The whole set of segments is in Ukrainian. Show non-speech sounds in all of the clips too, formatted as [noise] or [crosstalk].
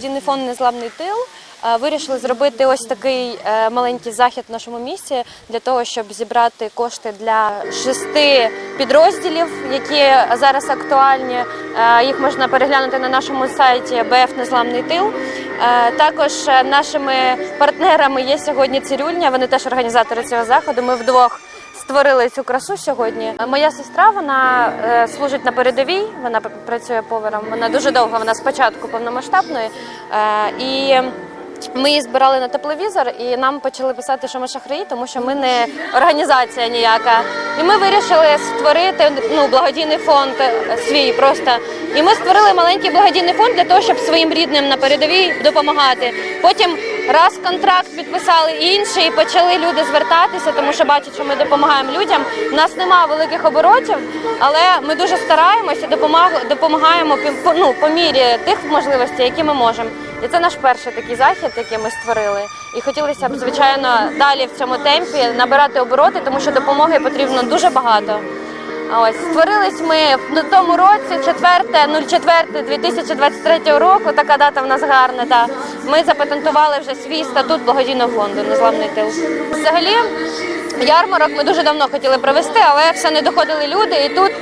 благодійний фонд Незламний тил е, вирішили зробити ось такий е, маленький захід в нашому місті для того, щоб зібрати кошти для шести підрозділів, які зараз актуальні. Е, Їх можна переглянути на нашому сайті БФ Незламний тил. Також нашими партнерами є сьогодні цирюльня. Вони теж організатори цього заходу. Ми вдвох створили цю красу сьогодні. Моя сестра вона е, служить на передовій. Вона працює поваром. Вона дуже довго. Вона спочатку повномасштабної. Е, і ми її збирали на тепловізор, і нам почали писати, що ми шахраї, тому що ми не організація ніяка. І ми вирішили створити ну, благодійний фонд е, свій просто. І ми створили маленький благодійний фонд для того, щоб своїм рідним на передовій допомагати. Потім раз контракт підписали інший, і почали люди звертатися, тому що бачать, що ми допомагаємо людям. У нас немає великих оборотів, але ми дуже стараємося, допомагаємо ну, по мірі тих можливостей, які ми можемо. І це наш перший такий захід, який ми створили. І хотілося б, звичайно, далі в цьому темпі набирати обороти, тому що допомоги потрібно дуже багато. Ось створились ми в тому році, 4.04.2023 року. Така дата в нас гарна. Та ми запатентували вже свій статут благодійного фонду Незламний тил. Взагалі, ярмарок ми дуже давно хотіли провести, але все не доходили люди. І тут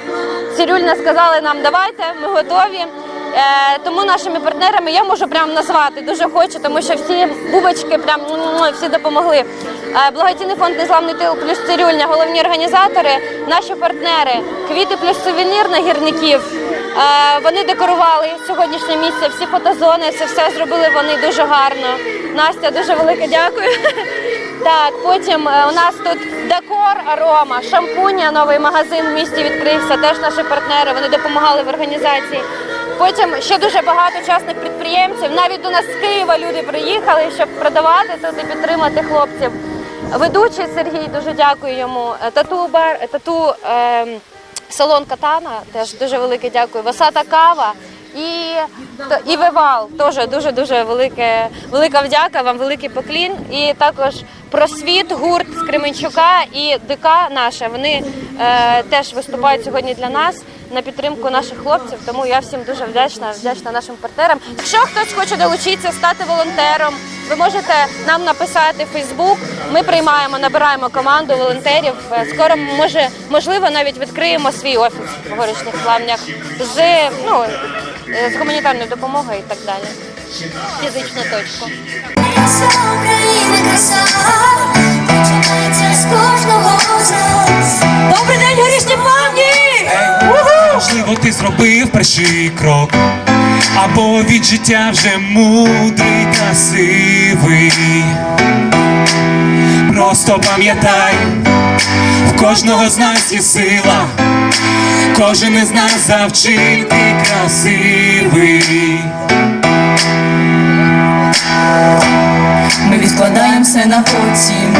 цирюльна сказали нам, давайте, ми готові. Е, тому нашими партнерами я можу прям назвати дуже хочу, тому що всі бубочки прям всі допомогли. Е, Благодійний фонд Незламний тил плюс цирюльня, головні організатори, наші партнери, квіти плюс сувенір на гірників. Е, Вони декорували сьогоднішнє місце, всі фотозони, це все зробили вони дуже гарно. Настя, дуже велике дякую. [laughs] Так, потім е, у нас тут декор арома, шампуня, новий магазин в місті відкрився. Теж наші партнери, вони допомагали в організації. Потім ще дуже багато частних підприємців. Навіть до нас з Києва люди приїхали, щоб продавати тут і підтримати хлопців. Ведучий Сергій, дуже дякую йому. Е, Тату бар, тату ем, салон Катана, теж дуже велике дякую. Васата кава. І, і Вивал теж дуже дуже велике, велика вдяка, вам великий поклін. І також просвіт, гурт з Кременчука і ДК наша. Вони е, теж виступають сьогодні для нас на підтримку наших хлопців. Тому я всім дуже вдячна, вдячна нашим партнерам. Якщо хтось хоче долучитися, стати волонтером, ви можете нам написати в Фейсбук. Ми приймаємо, набираємо команду волонтерів. Е, Скоро може, можливо, навіть відкриємо свій офіс в горішніх плавнях з ну е, з гуманітарною допомогою і так далі. Фізичну точку. Краса України, краса починається з кожного з нас. Добрий день, горішні плавні! Можливо, ти зробив перший крок, або від життя вже мудрий, красивий. Просто пам'ятай, в кожного з нас є сила, кожен із нас завчити красивий. Ми відкладаємо все на потім,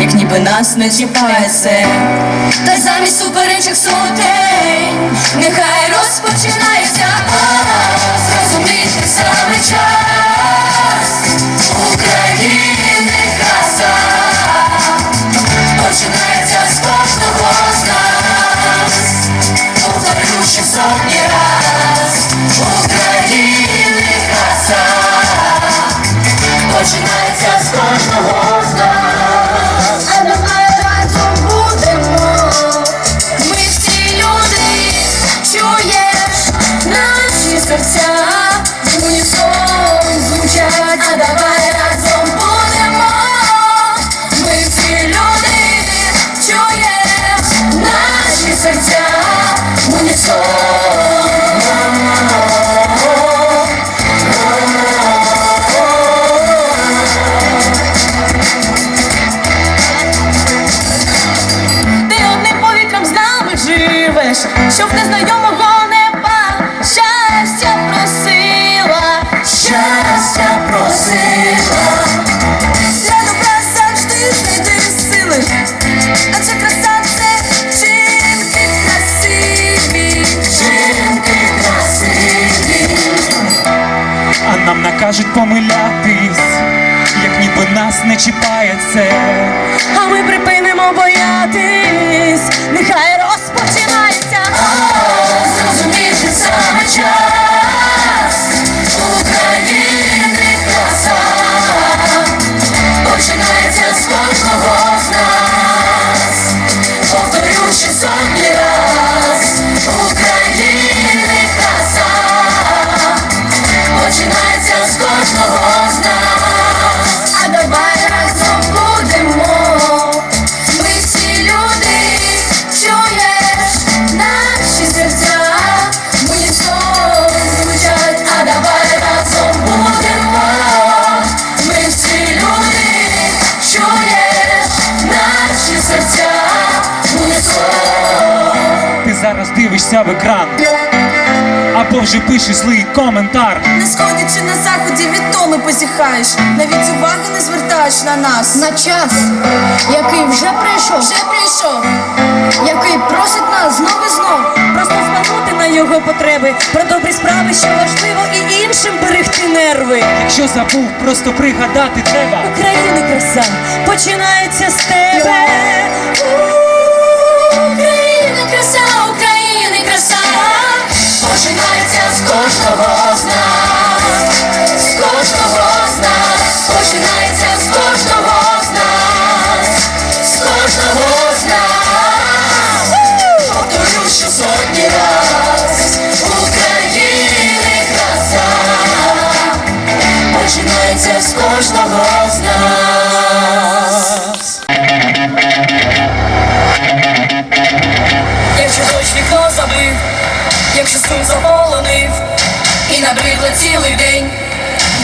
як ніби нас не чіпає це. Та замість суперечок сотень, нехай розпочинається зрозуміти саме час наші серця, в унісон звучать. А давай нам помилятись, як ніби нас не чіпає це. А ми припинимо боятись, нехай розпочинається. зрозуміти саме час Або вже пишеш злий коментар. Не сходячи на заході, відоми позіхаєш. Навіть уваги не звертаєш на нас. на час, який вже прийшов, Вже прийшов. який просить нас знов і знов. Просто звернути на його потреби, про добрі справи, що важливо, і іншим берегти нерви. Якщо забув, просто пригадати треба. України краса починається з тебе. З кожного з нас З кожного з нас Починається з кожного з нас З кожного з нас. Повторю ще сотні раз України краса. Починається з кожного з нас. Якщо дощ вікно забив, якщо сум і набридло цілий день,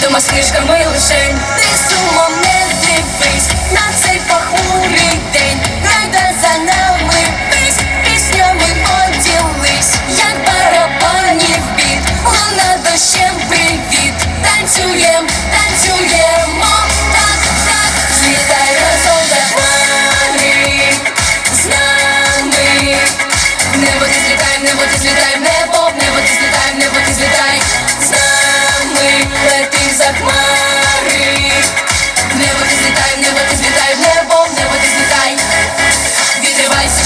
дома з книжками лишень, ти сумом не дивись на цей похмурий день, Найда за нами вись, піснями поділись, як барабанів біт, луна дощем привіт, танцюєм, танцюємо, хмари. Небо ти злітай, небо ти злітай, небо,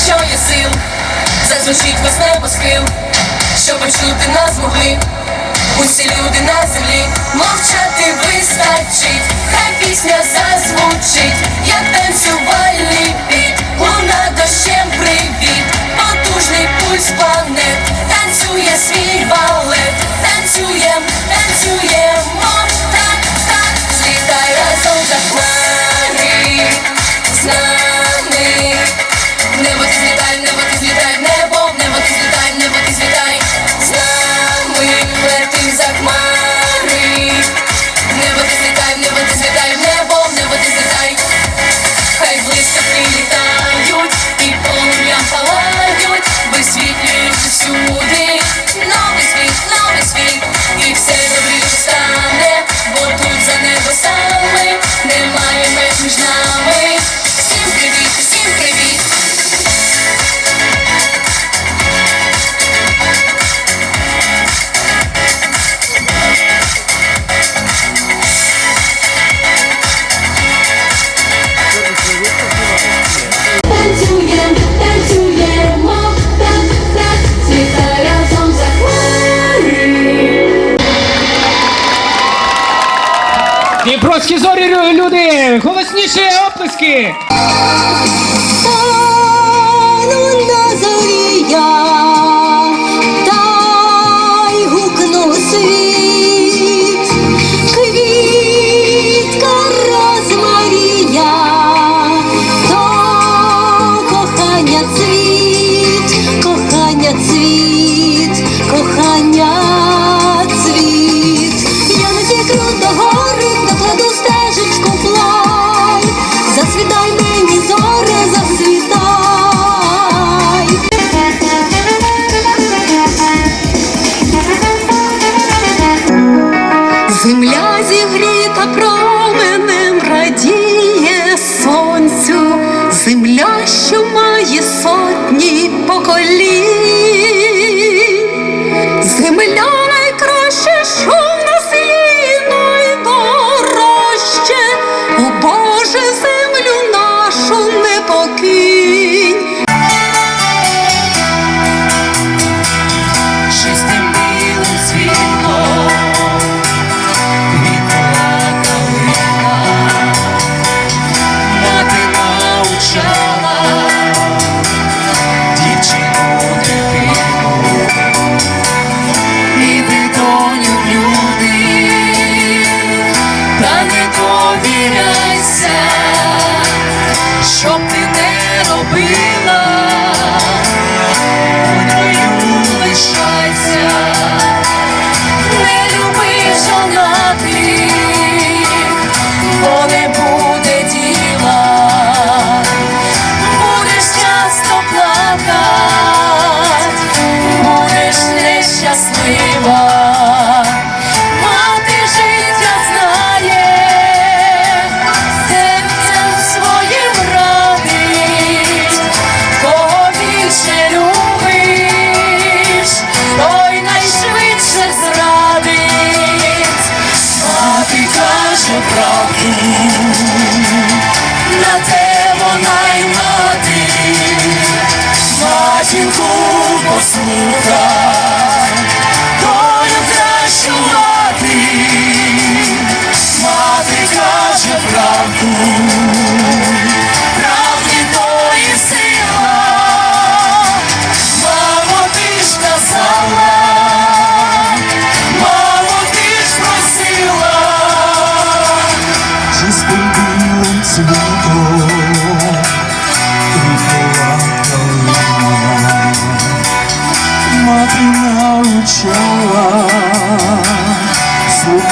що є сил, зазвучить весь небосхил, щоб почути нас могли. Усі люди на землі мовчати вистачить, хай пісня зазвучить, як танцювальний біт, луна Дніпровські зорі люди! голосніші оплески!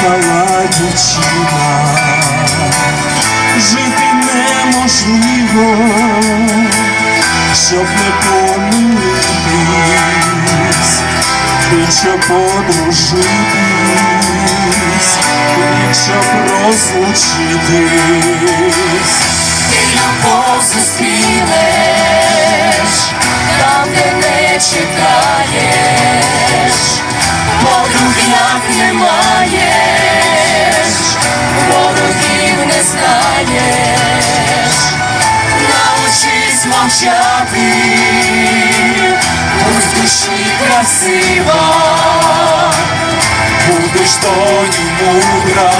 салаті чина, жити неможливо, щоб не помилитись, більше подружитись, більше розлучитись, ти любов заспіве. мовчати, будь в душі красива, будеш доню мудра.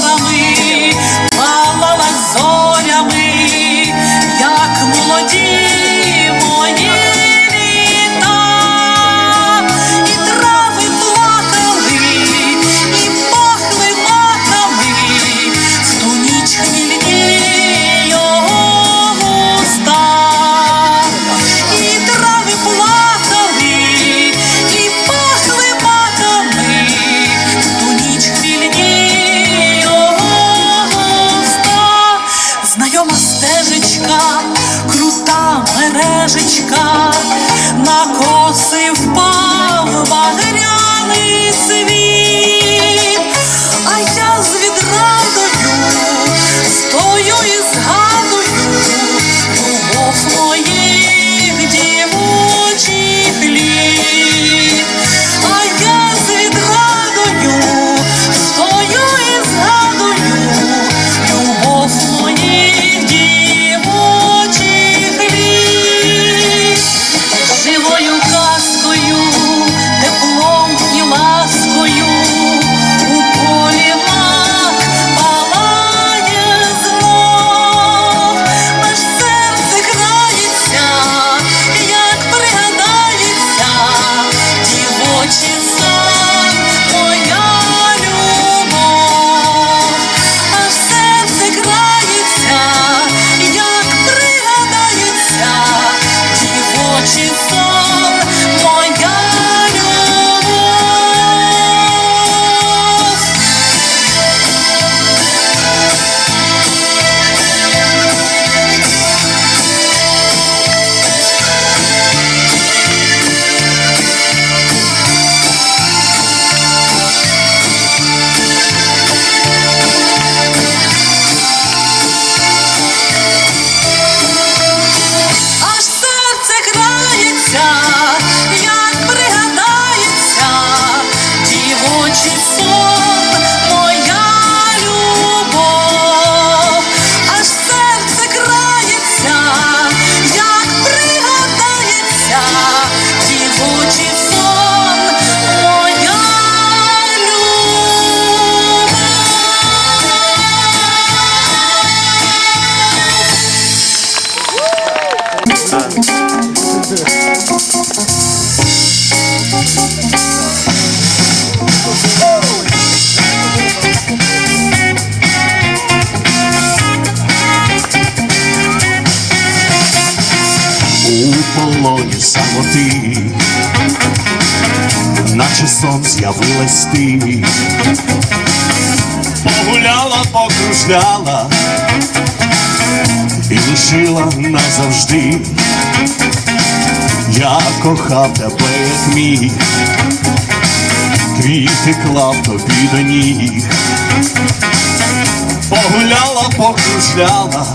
сльозами. Самоти, наче сон з'явилась ти, погуляла, покружляла. І лишила назавжди. Я кохав тебе, як міг, квіти клав тобі до ніг, погуляла, покружляла,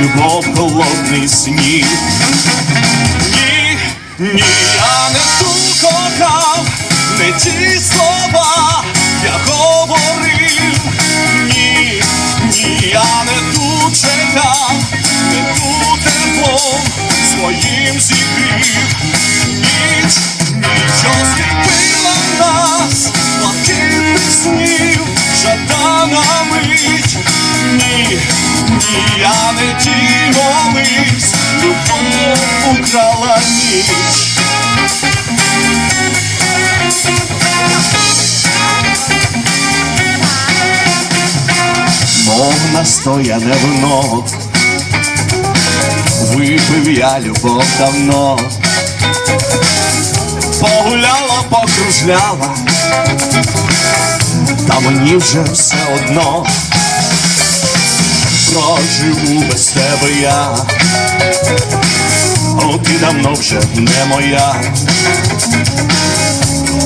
любов холодний сніг. Ні, ні, я не ту кохав, не ті слова я говорив. Ні, ні, я не ту чекав, не ту тепло своїм зігрів. Ніч, ніч осліпила нас, блакитних снів, жадана мить. Ні, я не ті молись, любов украла ніч. Мов настояне вино, випив я любов давно, погуляла, покружляла, та мені вже все одно проживу без тебе я, о, ти давно вже не моя,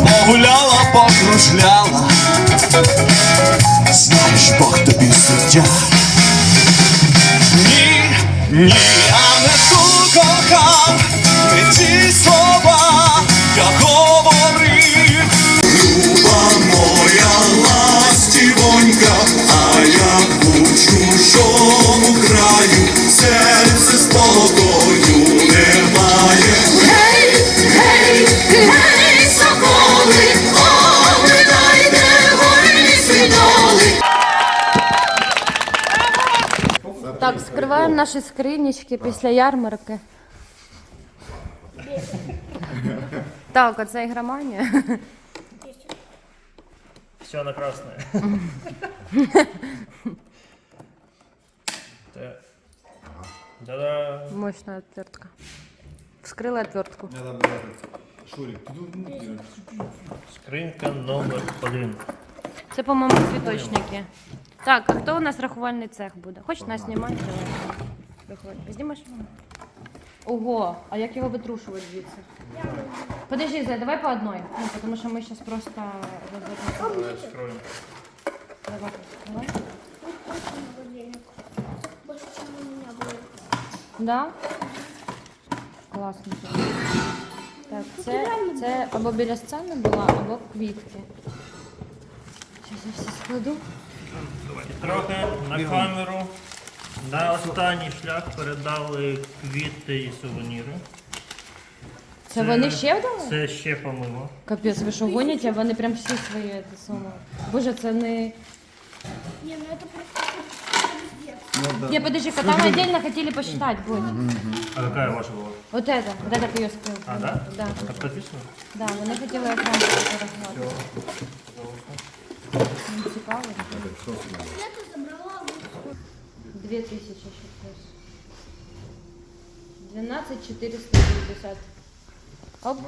погуляла, покружляла, знаєш, Бог тобі суддя. Ні, ні, я не ту кохав, не ті слова. Я скриваємо наші скринічки після ярмарки. Так, оце ігроманія. Все на красное. Да. Да-да. Мощна отвертка. Вскрили отвертку. Скринька номер один. Це, по-моєму, цвіточники. Так, а хто у нас рахувальний цех буде? Хочеш нас знімати? Виходь. Знімеш? Ого, а як його витрушувати звідси? Подожди, Зай, давай по одной. Ну, потому что мы сейчас просто развернем. Давай откроем. Давай, давай. Да? Класно. Так, це, це або біля сцени була, або квітки. Зараз я все складу. І трохи на камеру. На останній шлях передали квіти і сувеніри. Це вони ще вдали? Це ще помимо. Капець, ви що гоніте? Вони прям всі свої це саме. Боже, це не. Не, подожди-ка, там отдельно хотели посчитать, будь. А какая ваша була? Вот это, вот это киоск. А, да? Да, Так да, вони хотіли фотографувати. Не цікаво. Две тысячи еще Двенадцать 12 450. Оп.